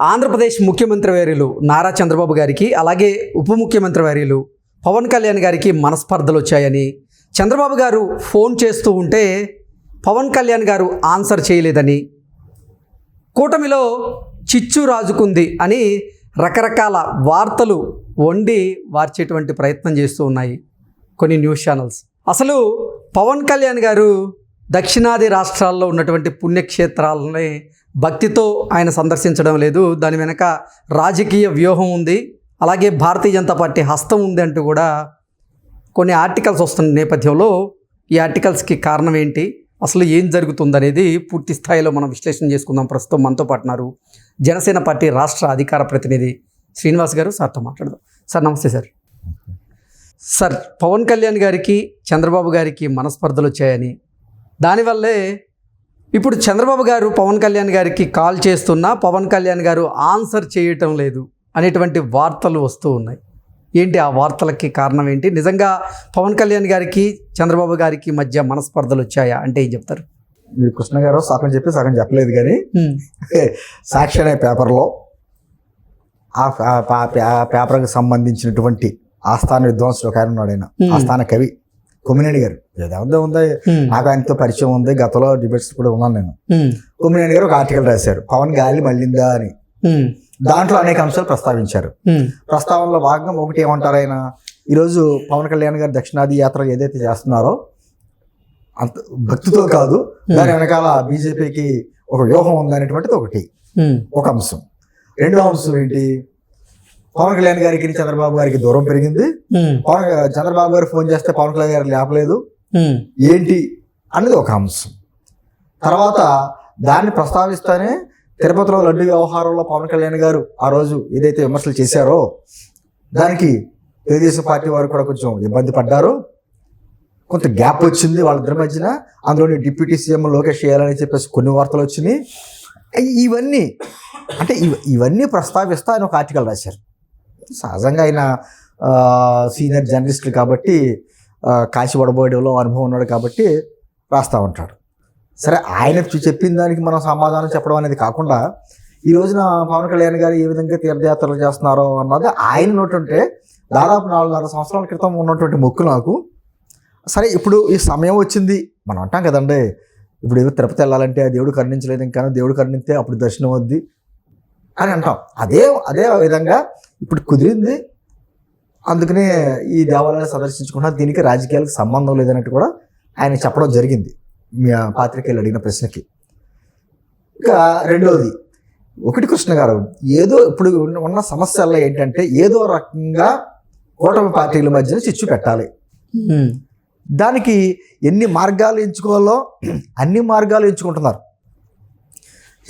ఆంధ్రప్రదేశ్ ముఖ్యమంత్రి వర్యులు నారా చంద్రబాబు గారికి అలాగే ఉప ముఖ్యమంత్రి వర్యులు పవన్ కళ్యాణ్ గారికి మనస్పర్ధలు వచ్చాయని చంద్రబాబు గారు ఫోన్ చేస్తూ ఉంటే పవన్ కళ్యాణ్ గారు ఆన్సర్ చేయలేదని కూటమిలో చిచ్చు రాజుకుంది అని రకరకాల వార్తలు వండి వార్చేటువంటి ప్రయత్నం చేస్తూ ఉన్నాయి కొన్ని న్యూస్ ఛానల్స్. అసలు పవన్ కళ్యాణ్ గారు దక్షిణాది రాష్ట్రాల్లో ఉన్నటువంటి పుణ్యక్షేత్రాలని భక్తితో ఆయన సందర్శించడం లేదు. దాని వెనక రాజకీయ వ్యూహం ఉంది. అలాగే భారతీయ జనతా పార్టీ హస్తం ఉంది అంటూ కూడా కొన్ని ఆర్టికల్స్ వస్తున్న నేపథ్యంలో ఈ ఆర్టికల్స్కి కారణం ఏంటి? అసలు ఏం జరుగుతుందనేది పూర్తి స్థాయిలో మనం విశ్లేషణ చేసుకుందాం. ప్రస్తుతం మనతో పాటున్నారు జనసేన పార్టీ రాష్ట్ర అధికార ప్రతినిధి శ్రీనివాస్ గారు. సార్తో మాట్లాడదాం. సార్ నమస్తే సార్. సార్ పవన్ కళ్యాణ్ గారికి చంద్రబాబు గారికి మనస్పర్ధలు వచ్చాయని. దానివల్లే ఇప్పుడు చంద్రబాబు గారు పవన్ కళ్యాణ్ గారికి కాల్ చేస్తున్నా పవన్ కళ్యాణ్ గారు ఆన్సర్ చేయటం లేదు అనేటువంటి వార్తలు వస్తూ ఉన్నాయి. ఏంటి ఆ వార్తలకి కారణం ఏంటి? నిజంగా పవన్ కళ్యాణ్ గారికి చంద్రబాబు గారికి మధ్య మనస్పర్ధలు వచ్చాయా? అంటే ఏం చెప్తారు? మీరు కృష్ణ గారు సగం చెప్పి సగం చెప్పలేదు కానీ. సాక్షి అనే పేపర్లో ఆ పేపర్కి సంబంధించినటువంటి ఆస్థాన విద్వాంసుడు ఒక ఆయన ఉన్నాడు ఆయన. ఆస్థాన కవి. కొమ్మినేని గారు. ఏదో ఉంది. నాకు ఆయనతో పరిచయం ఉంది. గతంలో డిబేట్స్ కూడా ఉన్నాను నేను. కొమ్మినేని గారు ఒక ఆర్టికల్ రాశారు. పవన్ గాలి మళ్ళిందా అని. దాంట్లో అనేక అంశాలు ప్రస్తావించారు. ప్రస్తావనలో భాగంగా ఒకటి ఏమంటారు ఆయన? ఈరోజు పవన్ కళ్యాణ్ గారు దక్షిణాది యాత్ర ఏదైతే చేస్తున్నారో అంత భక్తితో కాదు దాని వెనకాల బీజేపీకి ఒక వ్యూహం ఉందనేటువంటిది ఒకటి. ఒక అంశం. రెండో అంశం ఏంటి? పవన్ కళ్యాణ్ గారికి చంద్రబాబు గారికి దూరం పెరిగింది. పవన్ చంద్రబాబు గారు ఫోన్ చేస్తే పవన్ కళ్యాణ్ గారు లేపలేదు. ఏంటి అన్నది ఒక అంశం. తర్వాత దాన్ని ప్రస్తావిస్తానే తిరుపతిలో లడ్డు వ్యవహారంలో పవన్ కళ్యాణ్ గారు ఆ రోజు ఏదైతే విమర్శలు చేశారో దానికి తెలుగుదేశం పార్టీ వారు కూడా కొంచెం ఇబ్బంది పడ్డారు. కొంత గ్యాప్ వచ్చింది వాళ్ళిద్దరి మధ్యన. అందులోని డిప్యూటీ సీఎం లోకేష్ చేయాలని చెప్పేసి కొన్ని వార్తలు వచ్చినాయి. ఇవన్నీ అంటే ఇవ- ఇవన్నీ ప్రస్తావిస్తా ఆయన ఒక ఆర్టికల్ రాశారు. సహజంగా ఆయన సీనియర్ జర్నలిస్ట్ కాబట్టి ఆ, కాశీ వడబోయడంలో అనుభవం ఉన్నాడు కాబట్టి రాస్తూ ఉంటాడు. సరే ఆయన చెప్పిన దానికి మనం సమాధానం చెప్పడం అనేది కాకుండా ఈ రోజున పవన్ కళ్యాణ్ గారు ఏ విధంగా తీర్థయాత్రలు చేస్తున్నారో అన్నది ఆయన ఉన్నటువంటి దాదాపు నాలుగున్నర సంవత్సరాల క్రితం ఉన్నటువంటి మొక్కు నాకు. సరే ఇప్పుడు ఈ సమయం వచ్చింది. మనం అంటాం కదండి ఇప్పుడు ఏదో తిరుపతి వెళ్ళాలంటే ఆ దేవుడు కరుణించలేదు ఇంకా దేవుడు కరుణిస్తే అప్పుడు దర్శనం వద్ది అని అంటాం. అదే అదే విధంగా ఇప్పుడు కుదిరింది. అందుకనే ఈ దేవాలయాన్ని సందర్శించుకున్నా దీనికి రాజకీయాలకు సంబంధం లేదన్నట్టు కూడా ఆయన చెప్పడం జరిగింది. మీ పాత్రికేయులు అడిగిన ప్రశ్నకి. ఇక రెండవది ఒకటి కృష్ణ గారు ఏదో ఇప్పుడు ఉన్న- సమస్యల్లో ఏంటంటే ఏదో రకంగా కూటమి పార్టీల మధ్యన చిచ్చు పెట్టాలి. దానికి ఎన్ని మార్గాలు ఎంచుకోవాలో అన్ని మార్గాలు ఎంచుకుంటున్నారు.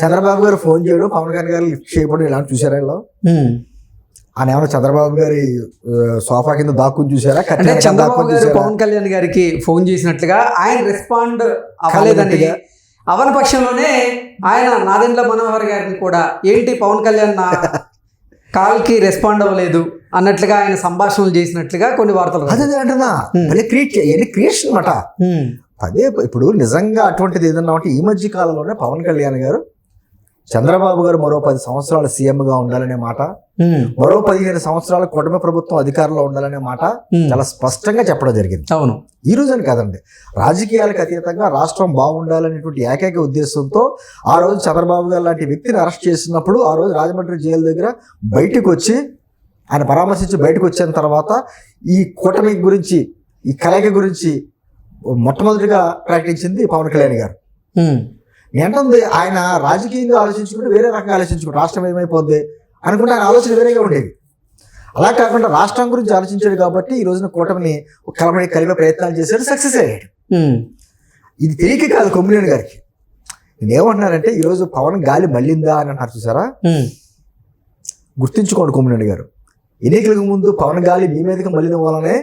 చంద్రబాబు గారు ఫోన్ చేయడం పవన్ కళ్యాణ్ గారు లిఫ్ట్ చేయడం ఇలాంటి చూసారా. ఆయన ఏమైనా చంద్రబాబు గారి సోఫా కింద దాక్కుని చూసారా అంటే చంద్రబాబు గారు? పవన్ కళ్యాణ్ గారికి ఫోన్ చేసినట్లుగా ఆయన రెస్పాండ్ అవ్వలేదని. అవని పక్షంలోనే ఆయన నాదెండ్ల మనోహర్ గారిని కూడా ఏంటి పవన్ కళ్యాణ్ నా కాల్కి రెస్పాండ్ అవ్వలేదు అన్నట్లుగా ఆయన సంభాషణలు చేసినట్లుగా కొన్ని వార్తలు అదే అదే అంటున్నా మళ్ళీ క్రియేట్ చేయాలి క్రియేషన్ అనమాట. అదే ఇప్పుడు నిజంగా అటువంటిది ఏదన్నా ఉంటే ఈ మధ్య కాలంలోనే పవన్ కళ్యాణ్ గారు చంద్రబాబు గారు మరో పది సంవత్సరాలు సీఎంగా ఉండాలనే మాట. మరో పదిహేను సంవత్సరాలు కుటుంబ ప్రభుత్వం అధికారంలో ఉండాలనే మాట. చాలా స్పష్టంగా చెప్పడం జరిగింది అవును ఈ రోజుని కాదండి రాజకీయాలకు అతీతంగా రాష్ట్రం బాగుండాలనేటువంటి ఏకైక ఉద్దేశంతో ఆ రోజు చంద్రబాబు గారు లాంటి వ్యక్తిని అరెస్ట్ చేసినప్పుడు ఆ రోజు రాజమండ్రి జైలు దగ్గర బయటకు వచ్చి ఆయన పరామర్శించి బయటకు వచ్చిన తర్వాత ఈ కూటమి గురించి ఈ కలయిక గురించి మొట్టమొదటిగా ప్రకటించింది పవన్ కళ్యాణ్ గారు. ఏంటంది ఆయన రాజకీయంగా ఆలోచించుకుంటే వేరే రకంగా ఆలోచించుకుంటే రాష్ట్రం ఏమైపోద్ది? అనుకుంటే ఆయన ఆలోచన వేరేగా ఉండేది. అలా కాకుండా రాష్ట్రం గురించి ఆలోచించాడు కాబట్టి ఈ రోజున కూటమిని కలపడి కలిపే ప్రయత్నాలు చేశాడు సక్సెస్ అయ్యాడు. ఇది తెలియక కాదు కొమ్మినేని గారికి. నేను ఏమంటున్నానంటే ఈరోజు పవన్ గాలి మళ్ళిందా అని అంటారు చూసారా. గుర్తుంచుకోండి కొమ్మినేని గారు. ఎన్నికలకు ముందు పవన్ గాలి మీ మీదకి మళ్ళిన వల్లనే.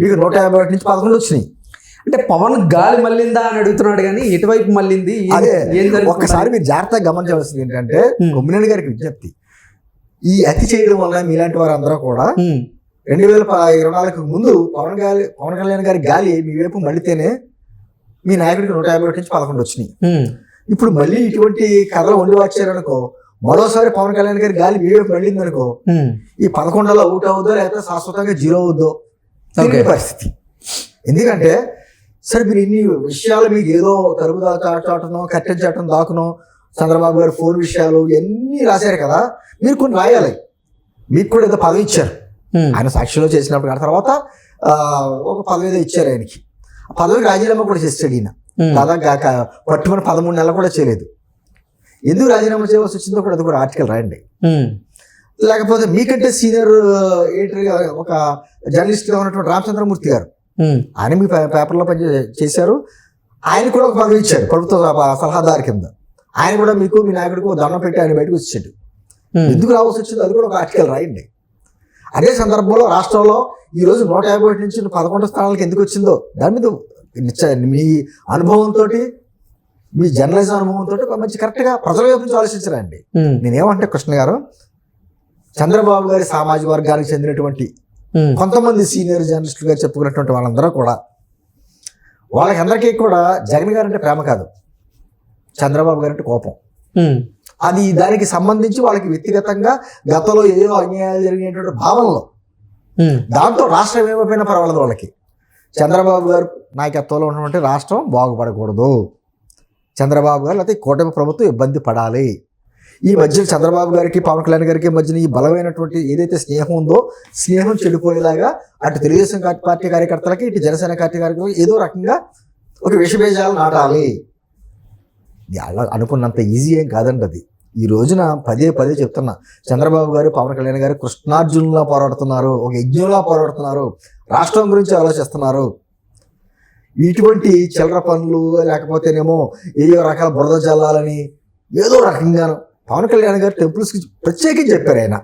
మీకు నూట యాభై ఒకటి నుంచి పదకొండు వచ్చినాయి. అంటే పవన్ గాలి మళ్ళిందా అని అడుగుతున్నాడు కానీ ఎటువైపు మళ్ళింది అదే? ఒక్కసారి మీరు జాగ్రత్తగా గమనించవలసింది ఏంటంటే. కొమ్మినేని గారికి విజ్ఞప్తి ఈ అతి చేయడం వల్ల మీలాంటి వారందరూ కూడా. రెండు వేల ఇరవై నాలుగు ముందు పవన్ గాలి పవన్ కళ్యాణ్ గారి గాలి మీ వైపు మళ్ళితేనే మీ నాయకుడికి నూట యాభై ఒకటి నుంచి పదకొండు వచ్చినాయి. ఇప్పుడు మళ్ళీ ఇటువంటి కథలు వండి వచ్చారనుకో మరోసారి పవన్ కళ్యాణ్ గారి గాలి వీడియో పడింది అనుకో ఉమ్, ఈ పదకొండులో అవుట్ అవుద్దో లేకపోతే శాశ్వతంగా జీరో అవుద్దో. పరిస్థితి ఎందుకంటే సరే మీరు ఇన్ని విషయాలు మీకు ఏదో తలుపు దా- చా- చాటనో కట్టెన్ చాటం దాకునో చంద్రబాబు గారి ఫోన్ విషయాలు ఇవన్నీ రాశారు కదా మీరు కొన్ని రాయాలి. మీకు కూడా ఏదో పదవి ఇచ్చారు. ఆయన సాక్షిలో చేసినప్పుడు ఆ తర్వాత ఒక పదవి ఏదో ఇచ్చారు ఆయనకి. ఆ పదవికి రాజీనామా కూడా చేస్తాడు ఈయన. దాదాపు పట్టుమని పదమూడు నెలలు కూడా చేయలేదు. ఎందుకు రాజీనామా చేయవలసి వచ్చిందో కూడా అది కూడా ఆర్టికల్ రాయండి. లేకపోతే మీకంటే సీనియర్ ఎడిటర్గా ఒక జర్నలిస్ట్గా ఉన్నటువంటి రామచంద్రమూర్తి గారు ఆయన మీ పే- పేపర్లో పని చేశారు. ఆయన కూడా ఒక పదవి ఇచ్చారు ప్రభుత్వ సలహా- సలహాదారు కింద. ఆయన కూడా మీకు మీ నాయకుడికి దండం పెట్టి ఆయన బయటకు వచ్చాడు ఎందుకు రావాల్సి వచ్చింది అది కూడా ఒక ఆర్టికల్ రాయండి. అదే సందర్భంలో రాష్ట్రంలో ఈ రోజు నూట యాభై ఒకటి నుంచి పదకొండు స్థానాలకు ఎందుకు వచ్చిందో దాని మీద మీ అనుభవంతో మీ జర్నలిజం అనుభవంతో ఒక మంచి కరెక్ట్గా ప్రజల వైపు నుంచి ఆలోచించరండి. నేనేమంటే కృష్ణ గారు చంద్రబాబు గారి సామాజిక వర్గానికి చెందినటువంటి కొంతమంది సీనియర్ జర్నలిస్టులుగా చెప్పుకున్నటువంటి వాళ్ళందరూ కూడా వాళ్ళకి అందరికీ కూడా జగన్ గారు అంటే ప్రేమ కాదు. చంద్రబాబు గారు అంటే కోపం. ఉమ్, అది దానికి సంబంధించి వాళ్ళకి వ్యక్తిగతంగా గతంలో ఏదో అన్యాయాలు జరిగినటువంటి భావనలో. ఉమ్, దాంతో రాష్ట్రం ఏమైపోయినా పర్వాలేదు వాళ్ళకి. చంద్రబాబు గారు నాయకత్వంలో ఉన్నటువంటి రాష్ట్రం బాగుపడకూడదు. చంద్రబాబు గారు లేకపోతే కూటమి ప్రభుత్వం ఇబ్బంది పడాలి. ఈ మధ్య చంద్రబాబు గారికి పవన్ కళ్యాణ్ గారికి మధ్యన ఈ బలమైనటువంటి ఏదైతే స్నేహం ఉందో స్నేహం చెడిపోయేలాగా అటు తెలుగుదేశం పార్టీ కార్యకర్తలకి ఇటు జనసేన పార్టీ కార్యకర్తలకి ఏదో రకంగా ఒక విషబీజాలు నాటాలి. అలా అనుకున్నంత ఈజీ ఏం కాదండి అది. ఈ రోజున పదే పదే చెప్తున్నా చంద్రబాబు గారు పవన్ కళ్యాణ్ గారు కృష్ణార్జునులా పోరాడుతున్నారు ఒక యజ్ఞంలా పోరాడుతున్నారు రాష్ట్రం గురించి ఆలోచిస్తున్నారు. ఇటువంటి చిల్లర పనులు లేకపోతేనేమో ఏదో రకాల బురద జల్లాలని ఏదో రకంగా పవన్ కళ్యాణ్ గారు టెంపుల్స్కి ప్రత్యేకించి చెప్పారు ఆయన.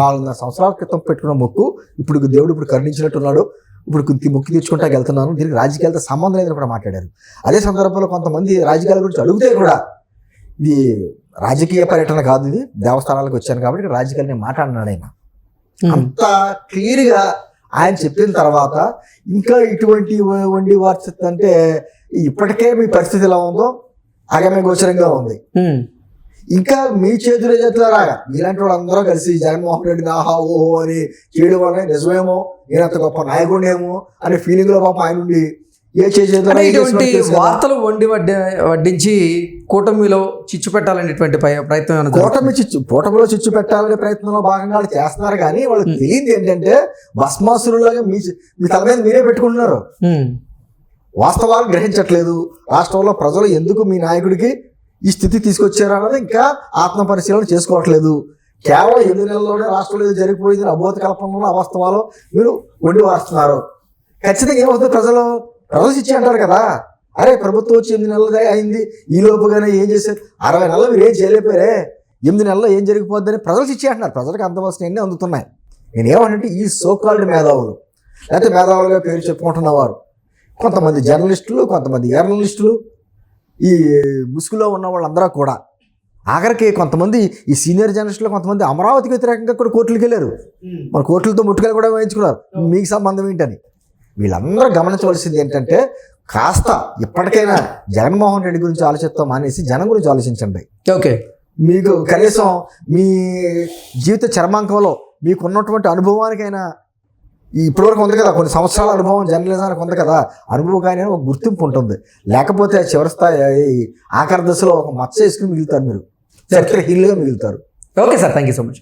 నాలుగున్నర సంవత్సరాల క్రితం పెట్టుకున్న మొక్కు ఇప్పుడు దేవుడు ఇప్పుడు కరుణించినట్టున్నాడు ఇప్పుడు మొక్కు తెచ్చుకుంటా వెళ్తున్నాను దీనికి రాజకీయాలతో సంబంధం లేదని కూడా మాట్లాడారు. అదే సందర్భంలో కొంతమంది రాజకీయాల గురించి అడిగితే కూడా ఇది రాజకీయ పర్యటన కాదు ఇది దేవస్థానాలకు వచ్చాను కాబట్టి రాజకీయాలు నేను మాట్లాడినాడు ఆయన. అంత క్లియర్గా ఆయన చెప్పిన తర్వాత ఇంకా ఇటువంటి వండి వార్త అంటే ఇప్పటికే మీ పరిస్థితి ఎలా ఉందో అగమ్య గోచరంగా ఉంది. ఇంకా మీ చేతుల చేతుల రాగా మీలాంటి వాళ్ళందరూ కలిసి జగన్మోహన్ రెడ్డిని ఆహా ఓహో అని చేయడం వల్ల నిజమేమో? నేనంత గొప్ప నాయకుడేమో అనే ఫీలింగ్లో పాపం ఆయన ఉండి ఏ చేతుల అంటే ఇటువంటి వార్తలు వండి వడ్డి వడ్డించి కూటమిలో చిచ్చు పెట్టాలనేటువంటి ప్రయత్నం? కూటమి చిచ్చు కూటమిలో చిచ్చు పెట్టాలనే ప్రయత్నంలో భాగంగా వాళ్ళు చేస్తున్నారు కానీ వాళ్ళకి తెలియదు ఏంటంటే భస్మాసురులాగా మీ మీ తల మీద మీరే పెట్టుకుంటున్నారు. వాస్తవాలు గ్రహించట్లేదు. రాష్ట్రంలో ప్రజలు ఎందుకు మీ నాయకుడికి ఈ స్థితి తీసుకొచ్చారు అన్నది ఇంకా ఆత్మ పరిశీలన చేసుకోవట్లేదు. కేవలం ఎనిమిది నెలల్లోనే రాష్ట్రంలో ఏదో జరిగిపోయింది అబోధ కల్పనలో అవాస్తవాలు మీరు వండి వారుస్తున్నారు ఖచ్చితంగా ఏమవుతుంది ప్రజలు? ప్రజలు ఇచ్చి అంటారు కదా. అరే ప్రభుత్వం వచ్చి ఎనిమిది నెలలు అయింది. ఈ లోపుగానే ఏం చేశారు అరవై నెలలు మీరు ఏం చేయలేకపోయారే? ఎనిమిది నెలల్లో ఏం జరిగిపోద్దని ప్రజలు ఇచ్చి అంటున్నారు. ప్రజలకు అందవలసినవన్నీ అందుతున్నాయి. నేను ఏమంటే ఈ సోకాల్డ్ మేధావులు. లేకపోతే మేధావులుగా పేరు చెప్పుకుంటున్న వారు. కొంతమంది జర్నలిస్టులు కొంతమంది జర్నలిస్టులు ఈ ముసుగులో ఉన్న వాళ్ళందరూ కూడా. ఆఖరికి కొంతమంది ఈ సీనియర్ జర్నలిస్టులు కొంతమంది అమరావతికి వ్యతిరేకంగా కూడా కోర్టులకు వెళ్ళారు. మన కోర్టులతో ముట్టుకలు కూడా వేయించుకున్నారు. మీకు సంబంధం ఏంటని. వీళ్ళందరూ గమనించవలసింది ఏంటంటే కాస్త ఇప్పటికైనా జగన్మోహన్ రెడ్డి గురించి ఆలోచిస్తాం మానేసి జనం గురించి ఆలోచించండి. ఓకే. మీకు కనీసం మీ జీవిత చర్మాంకంలో మీకు ఉన్నటువంటి అనుభవానికైనా ఇప్పటివరకు ఉంది కదా కొన్ని సంవత్సరాల అనుభవం జర్నలిజానికి ఉంది కదా అనుభవకాయన ఒక గుర్తింపు ఉంటుంది. లేకపోతే చివరి స్థాయి ఆఖరి దశలో ఒక మచ్చ వేసుకుని మిగులుతారు మీరు. చరిత్రహీనులుగా మిగులుతారు. Okay sir thank you so much